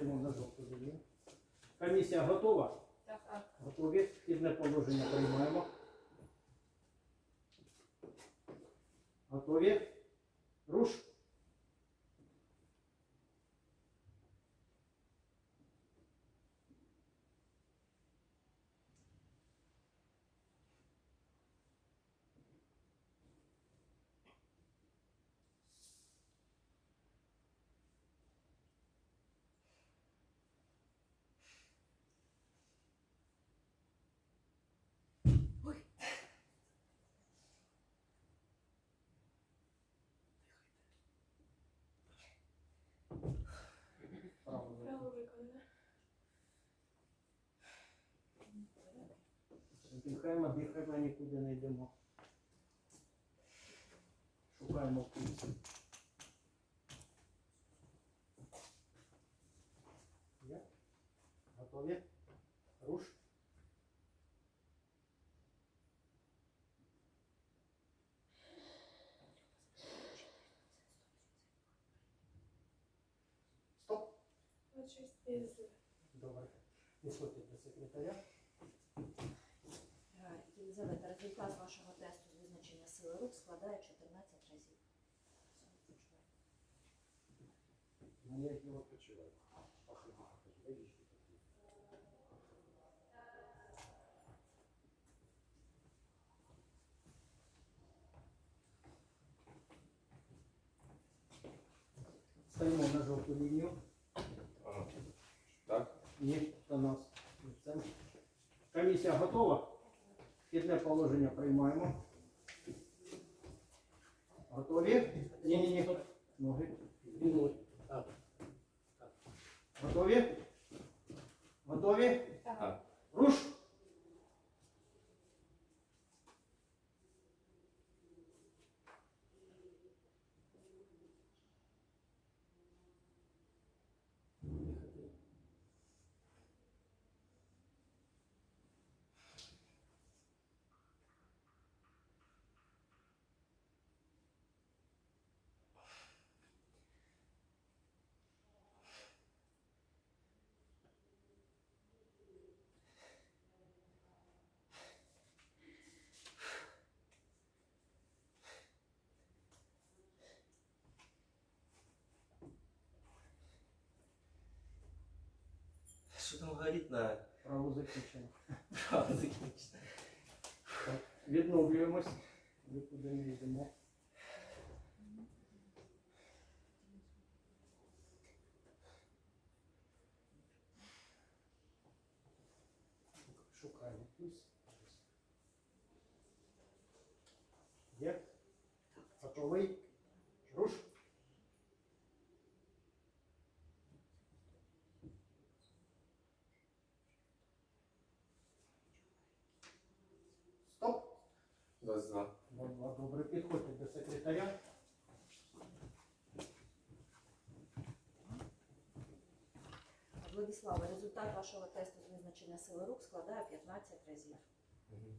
Стоїмо на жовту. Комісія готова? Так. Готові? Вхідне положення приймаємо. Готові? Руш. Дихаємо, дихаємо, нікуди не йдемо. Шукаємо. Є? Готові? Руш. Стоп. Добре. Підходьте до секретаря. Єлизавета, вашого тесту з визначення сили рук складає 14 разів. Ну, я. Стоїмо на жовту лінію. Ага. Так? Ні, до нас. Комісія готова? Вхідне положення приймаємо. Готові? Ні, ні, ні. Ноги. Готові? Готові? так. Руш! Що там горить на Право закінчено. право закінчити? Так, Відновлюємось. Нікуди не йдемо. Шукаємо пульс. Є? Готовий? 22. Два, Добре, підходьте до секретаря. Владислава, результат вашого тесту з визначення сили рук складає 15 разів. Мгм.